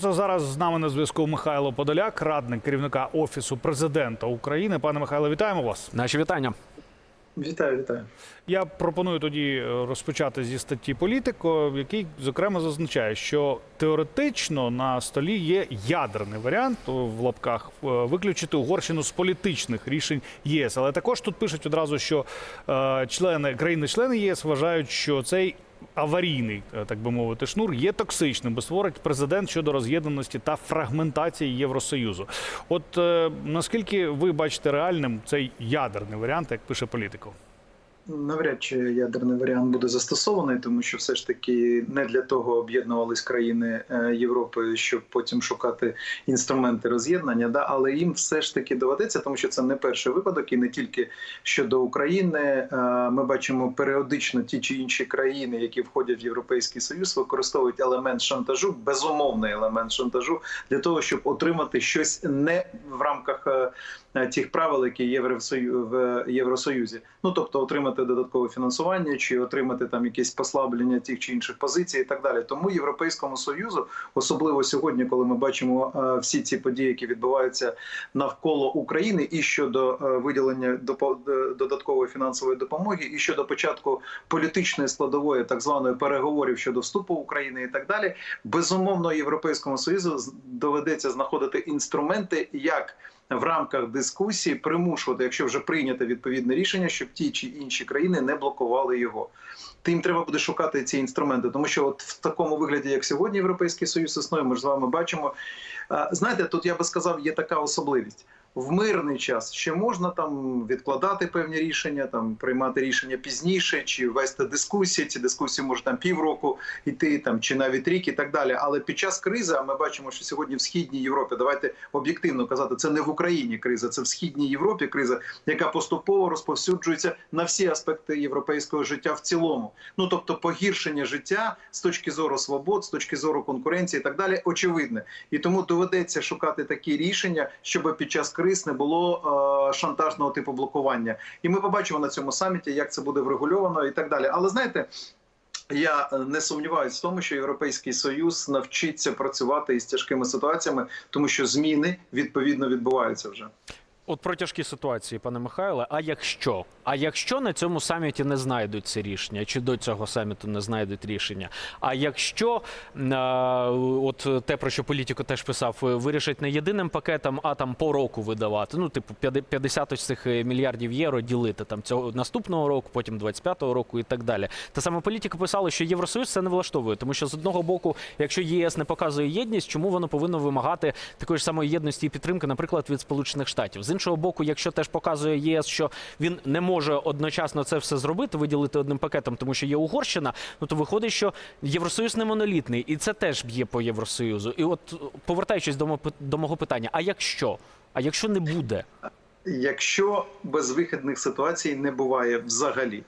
Це зараз з нами на зв'язку Михайло Подоляк, радник керівника офісу президента України. Пане Михайло, вітаємо вас. Наші вітання. Вітаю, вітаю. Я пропоную тоді розпочати зі статті Політико, в якій зокрема зазначає, що теоретично на столі є ядерний варіант в лапках е, виключити Угорщину з політичних рішень ЄС. Але також тут пишуть одразу, що е, члени країни-члени ЄС вважають, що цей аварійний, е, так би мовити, шнур є токсичним, бо створить президент щодо роз'єднаності та фрагментації Євросоюзу. От е, наскільки ви бачите реальним цей ядерний варіант, як пише політико? Навряд чи ядерний варіант буде застосований, тому що все ж таки не для того об'єднувались країни е, Європи, щоб потім шукати інструменти роз'єднання. Да, але їм все ж таки доведеться, тому що це не перший випадок, і не тільки щодо України. Е, Ми бачимо періодично ті чи інші країни, які входять в Європейський Союз, використовують елемент шантажу, безумовний елемент шантажу для того, щоб отримати щось не в рамках е, тих правил, які є в Євросоюзі. Ну тобто отримати додаткове фінансування чи отримати там якесь послаблення тих чи інших позицій, і так далі. Тому європейському союзу, особливо сьогодні, коли ми бачимо е, всі ці події, які відбуваються навколо України, і щодо е, виділення допо- додаткової фінансової допомоги, і щодо початку політичної складової, так званої переговорів щодо вступу України, і так далі, безумовно, європейському союзу доведеться знаходити інструменти, як в рамках дискусії примушувати, якщо вже прийнято відповідне рішення, щоб ті чи інші країни не блокували його. Тим треба буде шукати ці інструменти, тому що от в такому вигляді, як сьогодні Європейський Союз існує, ми ж з вами бачимо. А, Знаєте, тут я би сказав, є така особливість. В мирний час ще можна там відкладати певні рішення, там приймати рішення пізніше, чи вести дискусії. Ці дискусії може там півроку йти, там чи навіть рік і так далі. Але під час кризи, а ми бачимо, що сьогодні в східній Європі, давайте об'єктивно казати, це не в Україні криза, це в східній Європі криза, яка поступово розповсюджується на всі аспекти європейського життя в цілому. Ну тобто, погіршення життя з точки зору свобод, з точки зору конкуренції і так далі, очевидне. І тому доведеться шукати такі рішення, щоб під час криз не було е, шантажного типу блокування. І ми побачимо на цьому саміті, як це буде врегульовано і так далі. Але знаєте. Я не сумніваюся в тому, що Європейський Союз навчиться працювати із тяжкими ситуаціями, тому що зміни відповідно відбуваються вже. От про тяжкі ситуації, пане Михайле. А якщо? А якщо на цьому саміті не знайдуть це рішення, чи до цього саміту не знайдуть рішення? А якщо е, от те, про що політико теж писав, е, вирішать не єдиним пакетом, а там по року видавати. Ну, типу, 50 ось цих е, мільярдів євро ділити там цього наступного року, потім 25-го року і так далі. Та саме політика писала, що Євросоюз це не влаштовує, тому що з одного боку, якщо ЄС не показує єдність, чому воно повинно вимагати такої ж самої єдності і підтримки, наприклад, від Сполучених Штатів? З іншого боку, якщо теж показує ЄС, що він не може одночасно це все зробити, виділити одним пакетом, тому що є Угорщина, ну то виходить, що Євросоюз не монолітний, і це теж б'є по Євросоюзу. І от повертаючись до до мого питання: а якщо? А якщо не буде? Якщо безвихідних ситуацій не буває взагалі.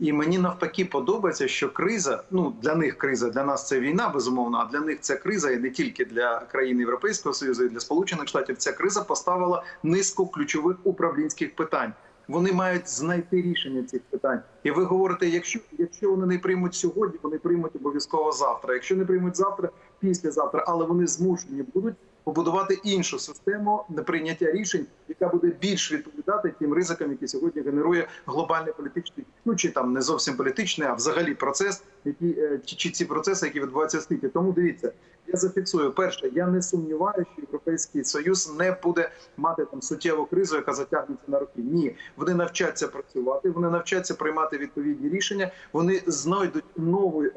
І мені навпаки подобається, що криза, ну для них криза, для нас це війна, безумовно, а для них це криза, і не тільки для країн Європейського Союзу, і для Сполучених Штатів. Ця криза поставила низку ключових управлінських питань. Вони мають знайти рішення цих питань. І ви говорите, якщо якщо вони не приймуть сьогодні, вони приймуть обов'язково завтра. Якщо не приймуть завтра, післязавтра, але вони змушені будуть побудувати іншу систему прийняття рішень, яка буде більш відповідати тим ризикам, які сьогодні генерує глобальний політичний, ну чи там не зовсім політичний, а взагалі процес, які е, чи, чи ці процеси, які відбуваються в світі. Тому дивіться, я зафіксую перше. Я не сумніваюся, що європейський союз не буде мати там суттєву кризу, яка затягнеться на роки. Ні, вони навчаться працювати, вони навчаться приймати відповідні рішення. Вони знайдуть нову е,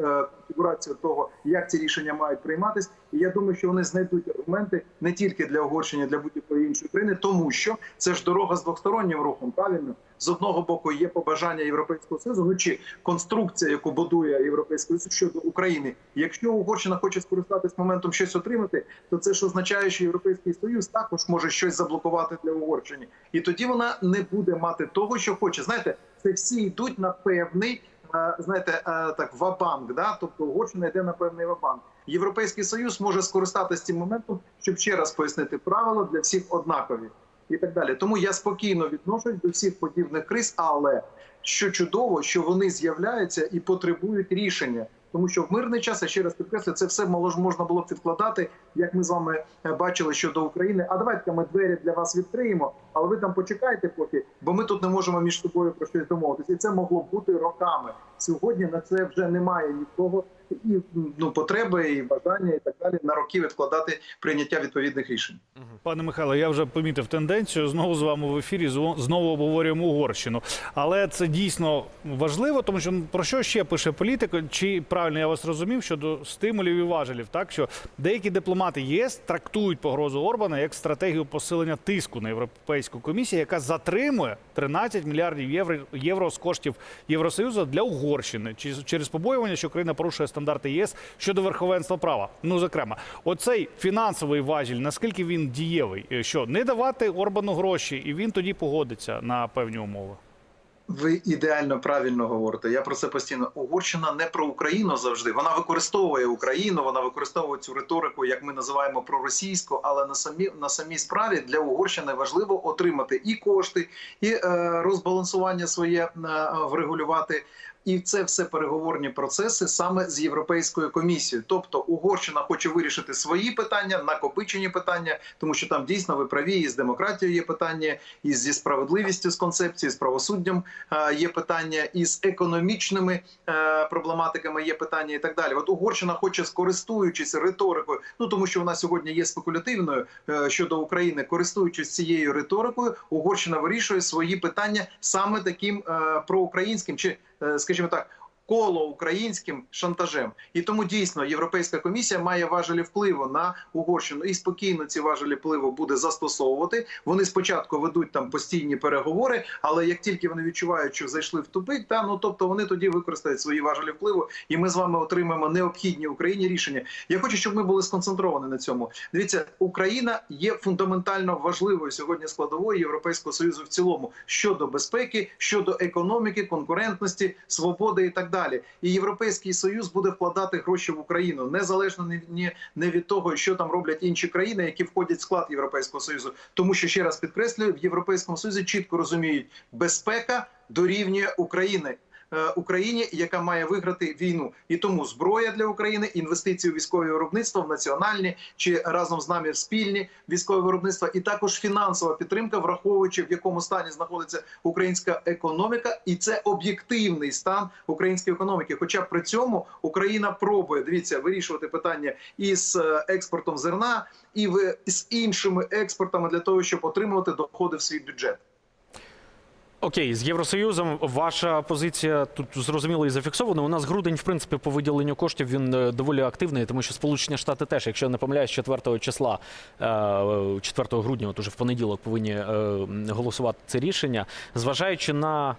конфігурацію того, як ці рішення мають прийматись. І я думаю, що вони знайдуть аргументи не тільки для Угорщини, для будь-якої іншої країни, тому що це ж дорога з двостороннім рухом. Правильно з одного боку є побажання європейського союзу, ну чи конструкція, яку будує європейський союз щодо України. Якщо Угорщина хоче скористатись моментом щось отримати, то це ж означає, що європейський союз також може щось заблокувати для Угорщини, і тоді вона не буде мати того, що хоче. Знаєте, це всі йдуть на певний. е, Знаєте, е, так вабанк, да, тобто Угорщина йде на певний вабанк. Європейський союз може скористатися цим моментом, щоб ще раз пояснити правила для всіх однакові і так далі. Тому я спокійно відношусь до всіх подібних криз, але що чудово, що вони з'являються і потребують рішення. тому що в мирний час я ще раз підкреслю, це все можна було б відкладати, як ми з вами е, бачили щодо України. А давайте ми двері для вас відкриємо, але ви там почекайте поки, бо ми тут не можемо між собою про щось домовитися. І це могло бути роками. Сьогодні на це вже немає нікого і ну потреби, і бажання, і так далі на роки відкладати прийняття відповідних рішень. Пане Михайло, я вже помітив тенденцію. Знову з вами в ефірі знову обговорюємо Угорщину. Але це дійсно важливо, тому що ну, про що ще пише політик? Чи правильно я вас розумів щодо стимулів і важелів? Так що деякі дипломати ЄС трактують погрозу Орбана як стратегію посилення тиску на європейську комісію, яка затримує 13 мільярдів євро, євро з коштів Євросоюзу для Угорщини, чи через побоювання, що країна порушує стандарти ЄС щодо верховенства права. Ну зокрема, оцей фінансовий важіль, наскільки він дієвий, Е, що не давати Орбану гроші, і він тоді погодиться на певні умови. Ви ідеально правильно говорите. Я про це постійно. Угорщина не про Україну завжди. Вона використовує Україну, вона використовує цю риторику, як ми називаємо проросійську, але на самі на самій справі для Угорщини важливо отримати і кошти, і е, розбалансування своє е, врегулювати. І це все переговорні процеси саме з європейською комісією. Тобто Угорщина хоче вирішити свої питання, накопичені питання, тому що там дійсно ви праві, і з демократією є питання, і зі справедливістю з концепцією, з правосуддям е, є питання, і з економічними е, проблематиками є питання, і так далі. От Угорщина хоче, скористуючись риторикою, ну тому що вона сьогодні є спекулятивною е, щодо України, користуючись цією риторикою, Угорщина вирішує свої питання саме таким проукраїнським чи, скажімо так. Коло українським шантажем, і тому дійсно Європейська комісія має важелі впливу на Угорщину і спокійно ці важелі впливу буде застосовувати. Вони спочатку ведуть там постійні переговори, але як тільки вони відчувають, що зайшли в тупик, та ну тобто вони тоді використають свої важелі впливу, і ми з вами отримаємо необхідні Україні рішення. Я хочу, щоб ми були сконцентровані на цьому. Дивіться, Україна є фундаментально важливою сьогодні складовою Європейського союзу в цілому щодо безпеки, щодо економіки, конкурентності, свободи і так. І європейський союз буде вкладати гроші в Україну незалежно не від того, що там роблять інші країни, які входять в склад Європейського союзу. Тому що ще раз підкреслюю, в Європейському союзі чітко розуміють, безпека дорівнює України. Е, Україні, яка має виграти війну, і тому зброя для України, інвестиції у військове виробництво в національні чи разом з нами в спільні військове виробництво, і також фінансова підтримка, враховуючи в якому стані знаходиться українська економіка, і це об'єктивний стан української економіки. Хоча при цьому Україна пробує дивіться вирішувати питання із е, експортом зерна і з іншими експортами для того, щоб отримувати доходи в свій бюджет. Окей, з Євросоюзом ваша позиція тут зрозуміло і зафіксована. У нас грудень, в принципі, по виділенню коштів він е, доволі активний, тому що Сполучені Штати теж, якщо я не помиляюсь, 4 числа, е, 4 грудня, от уже в понеділок, повинні е, голосувати це рішення. Зважаючи на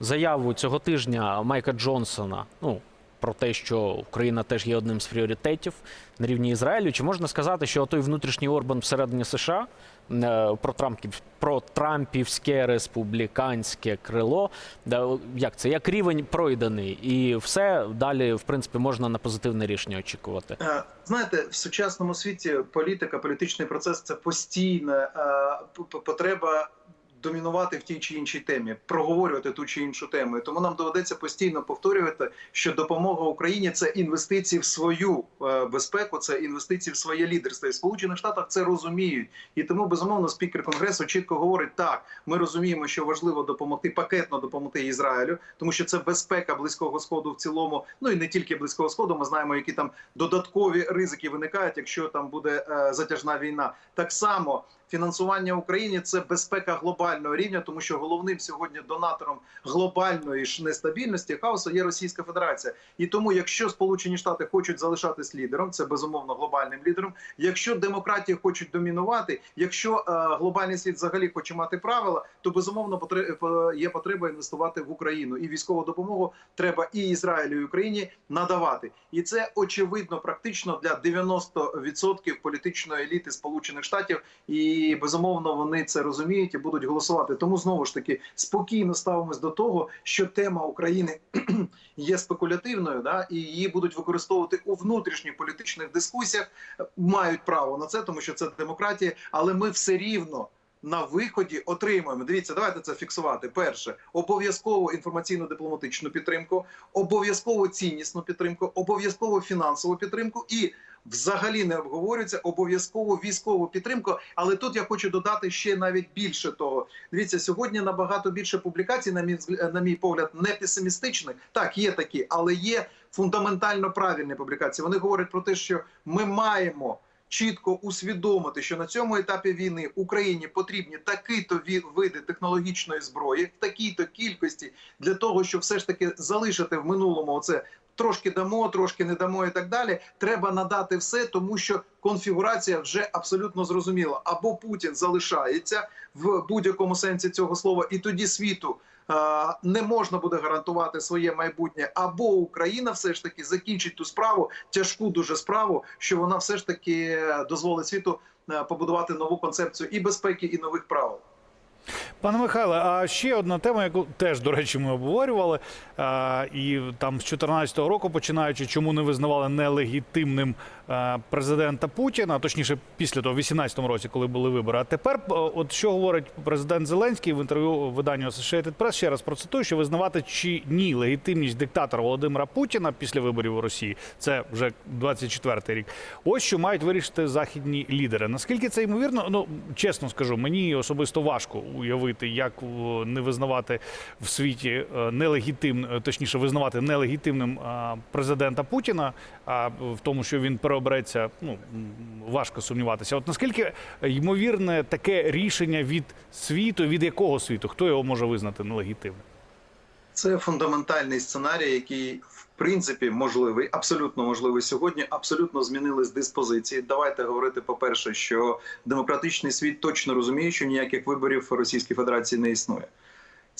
заяву цього тижня Майка Джонсона, ну про те, що Україна теж є одним з пріоритетів на рівні Ізраїлю, чи можна сказати, що той внутрішній Орбан всередині США е, про Трампів, про Трампівське республіканське крило, як це як рівень пройдений, і все далі, в принципі, можна на позитивне рішення очікувати. Е, Знаєте, в сучасному світі політика, політичний процес це постійна е, потреба домінувати в тій чи іншій темі, проговорювати ту чи іншу тему. Тому нам доведеться постійно повторювати, що допомога Україні це інвестиції в свою е, безпеку, це інвестиції в своє лідерство. І Сполучених Штатах це розуміють. І тому безумовно спікер конгресу чітко говорить: так, ми розуміємо, що важливо допомогти пакетно допомогти Ізраїлю, тому що це безпека близького сходу в цілому. Ну і не тільки близького сходу. Ми знаємо, які там додаткові ризики виникають, якщо там буде е, затяжна війна. Так само фінансування Україні це безпека глобального рівня, тому що головним сьогодні донатором глобальної ж нестабільності хаосу є Російська Федерація. І тому, якщо Сполучені Штати хочуть залишатись лідером, це безумовно глобальним лідером. Якщо демократії хочуть домінувати, якщо е, глобальний світ взагалі хоче мати правила, то безумовно потре- є потреба інвестувати в Україну і військову допомогу треба і Ізраїлю, і Україні надавати. І це очевидно практично для 90% політичної еліти Сполучених Штатів. І безумовно вони це розуміють і будуть голосувати. Тому знову ж таки спокійно ставимось до того, що тема України є спекулятивною, да і її будуть використовувати у внутрішніх політичних дискусіях. Мають право на це, тому що це демократія, але ми все рівно. на виході отримуємо. Дивіться, давайте це фіксувати. Перше, обов'язково інформаційно-дипломатичну підтримку, обов'язково ціннісну підтримку, обов'язково фінансову підтримку і. Взагалі не обговорюється обов'язково військову підтримку, але тут я хочу додати ще навіть більше того. Дивіться, сьогодні набагато більше публікацій, на мій на мій погляд, не песимістичних. Так, є такі, але є фундаментально правильні публікації. Вони говорять про те, що ми маємо чітко усвідомити, що на цьому етапі війни Україні потрібні такі-то види технологічної зброї, в такій-то кількості для того, щоб все ж таки залишити в минулому оце. Трошки дамо, трошки не дамо і так далі. Треба надати все, тому що конфігурація вже абсолютно зрозуміла. Або Путін залишається в будь-якому сенсі цього слова, і тоді світу е, не можна буде гарантувати своє майбутнє, або Україна все ж таки закінчить ту справу, тяжку дуже справу, що вона все ж таки дозволить світу е, побудувати нову концепцію і безпеки, і нових правил. Пане Михайле, а ще одна тема, яку теж, до речі, ми обговорювали. І там з 2014 року, починаючи, чому не визнавали нелегітимним президента Путіна, точніше, після того, в 2018 році, коли були вибори. А тепер, от що говорить президент Зеленський в інтерв'ю виданню Associated Press, ще раз процитую, що визнавати чи ні легітимність диктатора Володимира Путіна після виборів у Росії, це вже 24-й рік. Ось що мають вирішити західні лідери. Наскільки це ймовірно? Ну чесно скажу, мені особисто важко уявити, як не визнавати в світі е, нелегітим, е, точніше, визнавати нелегітимним президента Путіна, а в тому, що він переобереться, ну важко сумніватися. От наскільки ймовірне таке рішення від світу, від якого світу? Хто його може визнати нелегітимним? Це фундаментальний сценарій, який в принципі можливий, абсолютно можливий сьогодні. Абсолютно змінились диспозиції. Давайте говорити по перше, що демократичний світ точно розуміє, що ніяких виборів Російській Федерації не існує.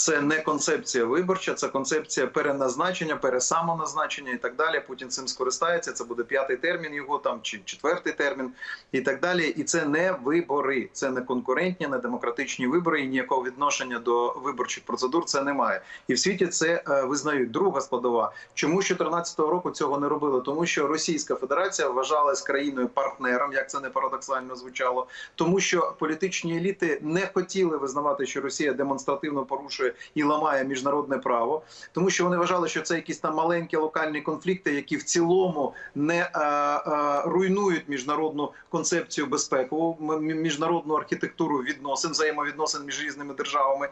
Це не концепція виборча, це концепція переназначення, пересамоназначення і так далі. Путін цим скористається. Це буде п'ятий термін його там чи четвертий термін, і так далі. І це не вибори, це не конкурентні, не демократичні вибори. І ніякого відношення до виборчих процедур це немає. І в світі це е, визнають. Друга складова. Чому з 2014 року цього не робили? Тому що Російська Федерація вважалась країною партнером, як це не парадоксально звучало, тому що політичні еліти не хотіли визнавати, що Росія демонстративно порушує і ламає міжнародне право, тому що вони вважали, що це якісь там маленькі локальні конфлікти, які в цілому не е, е, руйнують міжнародну концепцію безпекову, міжнародну архітектуру відносин, взаємовідносин між різними державами.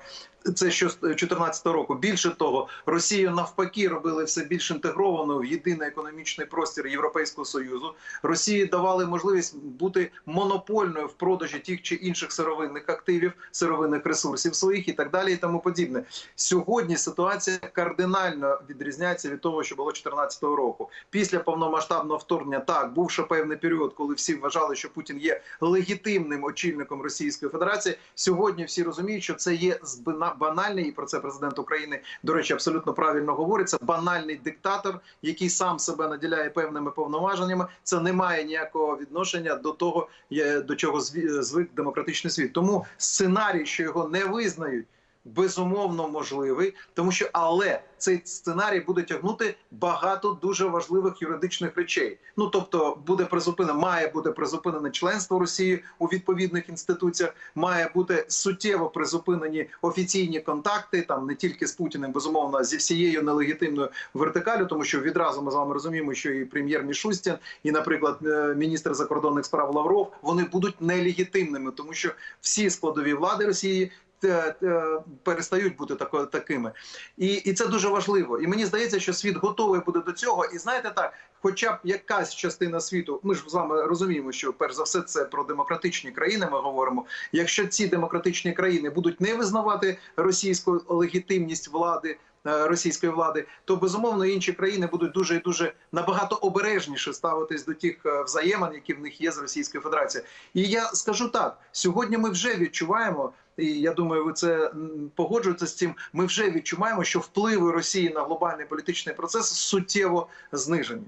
Це що з 2014 року. Більше того, Росію навпаки робили все більш інтегрованою в єдиний економічний простір Європейського союзу. Росії давали можливість бути монопольною в продажі тих чи інших сировинних активів, сировинних ресурсів своїх і так далі, і тому подібне. Сьогодні ситуація кардинально відрізняється від того, що було 2014 року. Після повномасштабного вторгнення так був ще певний період, коли всі вважали, що Путін є легітимним очільником Російської Федерації. Сьогодні всі розуміють, що це є банальний, і про це президент України до речі абсолютно правильно говорить. Це банальний диктатор, який сам себе наділяє певними повноваженнями. Це не має ніякого відношення до того, до чого звик демократичний світ. Тому сценарій, що його не визнають. Безумовно можливий, тому що але цей сценарій буде тягнути багато дуже важливих юридичних речей. Ну тобто, буде призупинено, має бути призупинене членство Росії у відповідних інституціях, має бути суттєво призупинені офіційні контакти, там не тільки з Путіним, безумовно, а зі всією нелегітимною вертикалю, тому що відразу ми з вами розуміємо, що і прем'єр Мішустін, і, наприклад, е, міністр закордонних справ Лавров, вони будуть нелегітимними, тому що всі складові влади Росії перестають бути тако, такими. І, і це дуже важливо. І мені здається, що світ готовий буде до цього. І знаєте так, хоча б якась частина світу, ми ж з вами розуміємо, що перш за все це про демократичні країни. Ми говоримо. Якщо ці демократичні країни будуть не визнавати російську легітимність влади. Е, Російської влади, то безумовно інші країни будуть дуже і дуже набагато обережніше ставитись до тих е, взаємин, які в них є з Російською Федерацією. І я скажу так: сьогодні ми вже відчуваємо, і я думаю, ви це м, погоджуєтеся з цим. Ми вже відчуваємо, що впливи Росії на глобальний політичний процес суттєво знижені.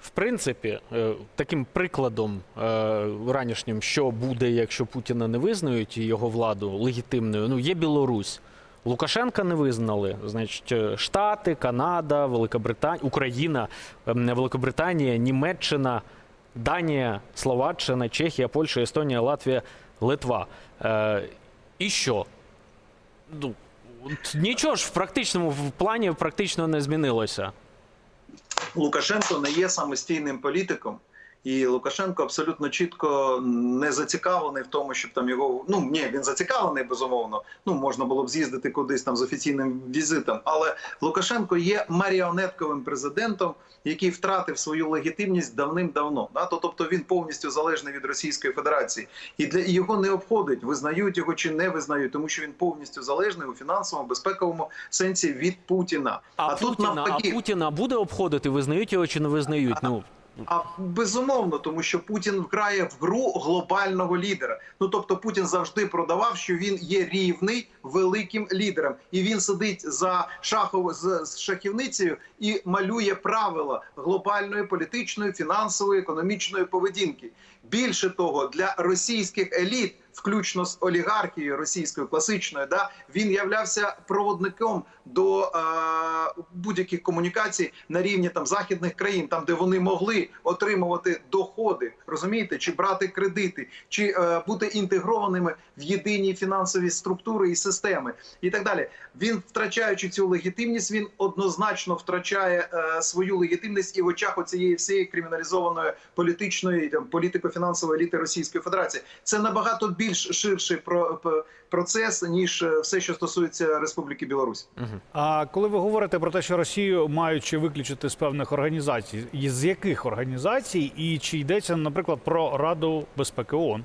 В принципі, е, таким прикладом ранішнім, що буде, якщо Путіна не визнають його владу легітимною, ну є Білорусь. Лукашенка не визнали, значить, е, Штати, Канада, Великобританія, Україна, ем, Великобританія, Німеччина. Данія, Словаччина, Чехія, Польща, Естонія, Латвія, Литва. Е, і що? Ну, нічого ж в практичному в плані практично не змінилося. Лукашенко не є самостійним політиком, і Лукашенко абсолютно чітко не зацікавлений в тому, щоб там його ну ні, він зацікавлений безумовно. Ну можна було б з'їздити кудись там з офіційним візитом. Але Лукашенко є маріонетковим президентом, який втратив свою легітимність давним-давно. Да? Тобто він повністю залежний від Російської Федерації, і для його не обходить, визнають його чи не визнають, тому що він повністю залежний у фінансовому безпековому сенсі від Путіна. А, тут Путіна, навпаки. а Путіна буде обходити, визнають його чи не визнають? Ну, А безумовно, тому що Путін вкрає в гру глобального лідера. Ну тобто Путін завжди продавав, що він є рівний великим лідером, і він сидить за шахов з шахівницею і малює правила глобальної політичної, фінансової, економічної поведінки. Більше того, для російських еліт, включно з олігархією російською класичною, да він являвся проводником до е, будь-яких комунікацій на рівні там західних країн, там де вони могли отримувати доходи, розумієте, чи брати кредити, чи е, бути інтегрованими в єдині фінансові структури і системи, і так далі. Він втрачаючи цю легітимність, він однозначно втрачає е, свою легітимність і в очах оцієї всієї криміналізованої політичної там політико-фінансової еліти Російської Федерації. Це набагато більш ширший про, процес ніж е, все, що стосується Республіки Білорусь. А коли ви говорите про те, що Росію маючи виключити з певних організацій, і з яких організацій, і чи йдеться, наприклад, про Раду безпеки ООН?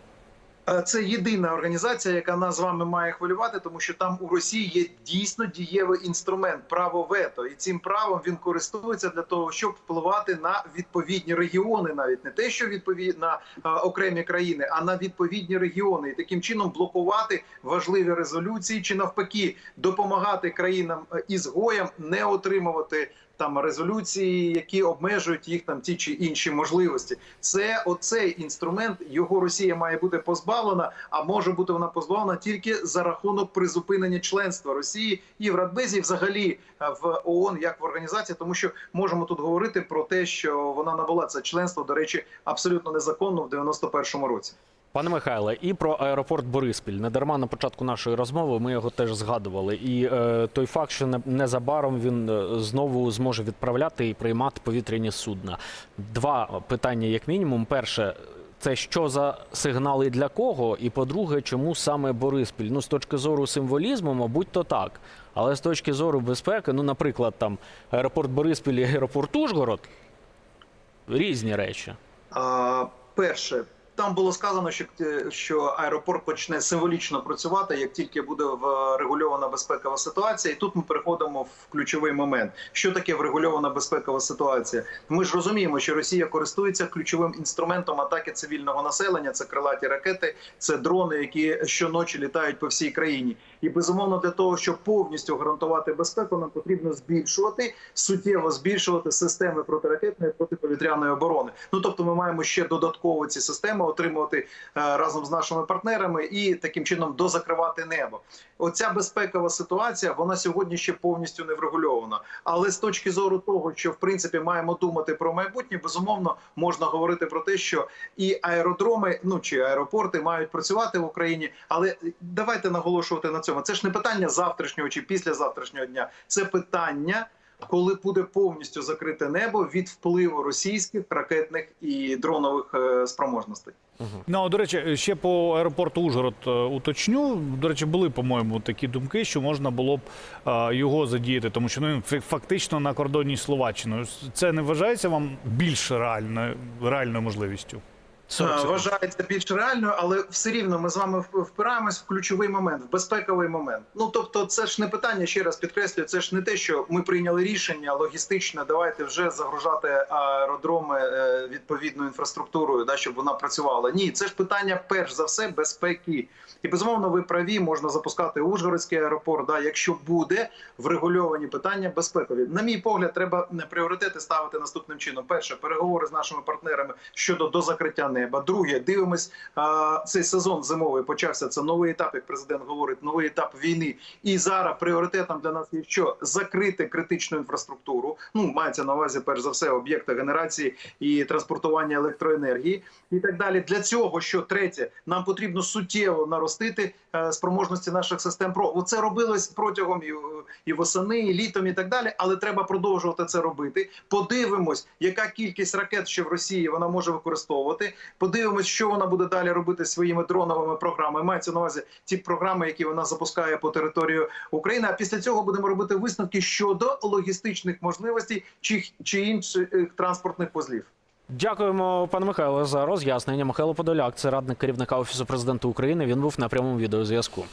Е, Це єдина організація, яка нас з вами має хвилювати, тому що там у Росії є дійсно дієвий інструмент право вето, і цим правом він користується для того, щоб впливати на відповідні регіони, навіть не те, що відповідь на е, окремі країни, а на відповідні регіони, і таким чином блокувати важливі резолюції, чи навпаки допомагати країнам е, ізгоям не отримувати. Там резолюції, які обмежують їх там ті чи інші можливості, це оцей інструмент. Його Росія має бути позбавлена, а може бути вона позбавлена тільки за рахунок призупинення членства Росії і в Радбезі, взагалі е, в ООН як в організації, тому що можемо тут говорити про те, що вона набула це членство, до речі, абсолютно незаконно в 91-му році. Пане Михайле, і про аеропорт Бориспіль. Недарма на початку нашої розмови ми його теж згадували. І е, той факт, що не- незабаром він е, знову зможе відправляти і приймати повітряні судна. Два питання, як мінімум. Перше. Це що за сигнали для кого? І по-друге, чому саме Бориспіль? Ну, з точки зору символізму, мабуть, то так. Але з точки зору безпеки, ну, наприклад, там аеропорт Бориспіль і аеропорт Ужгород різні речі. А, перше, там було сказано, що, е, що аеропорт почне символічно працювати, як тільки буде врегульована безпекова ситуація. І тут ми переходимо в ключовий момент. Що таке врегульована безпекова ситуація? Ми ж розуміємо, що Росія користується ключовим інструментом атаки цивільного населення. Це крилаті ракети, це дрони, які щоночі літають по всій країні. І безумовно для того, щоб повністю гарантувати безпеку, нам потрібно збільшувати суттєво збільшувати системи протиракетної протиповітряної оборони. Ну тобто, ми маємо ще додатково ці системи отримувати е, разом з нашими партнерами і таким чином дозакривати небо. Оця безпекова ситуація вона сьогодні ще повністю не врегульована. Але з точки зору того, що в принципі маємо думати про майбутнє, безумовно можна говорити про те, що і аеродроми, ну чи аеропорти мають працювати в Україні. Але давайте наголошувати на цьому. Це ж не питання завтрашнього чи післязавтрашнього дня. Це питання. Коли буде повністю закрите небо від впливу російських ракетних і дронових е, спроможностей, Ну, до речі, ще по аеропорту Ужгород е, уточню. До речі, були, по-моєму, такі думки, що можна було б е, його задіяти, тому що ну, він фактично на кордоні з Словаччиною. Це не вважається вам більш реальною, реальною можливістю? Е, вважається більш реальною, але все рівно ми з вами впираємось в ключовий момент, в безпековий момент. Ну тобто, це ж не питання, ще раз підкреслюю, це ж не те, що ми прийняли рішення логістичне. Давайте вже загружати аеродроми е, відповідною інфраструктурою, да, щоб вона працювала. Ні, це ж питання перш за все безпеки. І безумовно, ви праві, можна запускати Ужгородський аеропорт, да, якщо буде врегульовані питання безпекові. На мій погляд, треба е, пріоритети ставити наступним чином: перше переговори з нашими партнерами щодо дозакриття неба. Друге, дивимось цей сезон зимовий почався. Це новий етап, як президент говорить, новий етап війни. І зараз пріоритетом для нас є що закрити критичну інфраструктуру. Ну мається на увазі, перш за все, об'єкти генерації і транспортування електроенергії і так далі. Для цього, що третє, нам потрібно суттєво наростити е, спроможності наших систем ПРО. Оце робилось протягом і, і восени, і літом, і так далі. Але треба продовжувати це робити. Подивимось, яка кількість ракет ще в Росії вона може використовувати. Подивимось, що вона буде далі робити своїми дроновими програмами. Мається на увазі ті програми, які вона запускає по територію України. А після цього будемо робити висновки щодо логістичних можливостей чи, чи інших транспортних вузлів. Дякуємо, пане Михайло, за роз'яснення. Михайло Подоляк, це радник керівника офісу президента України. Він був на прямому відеозв'язку.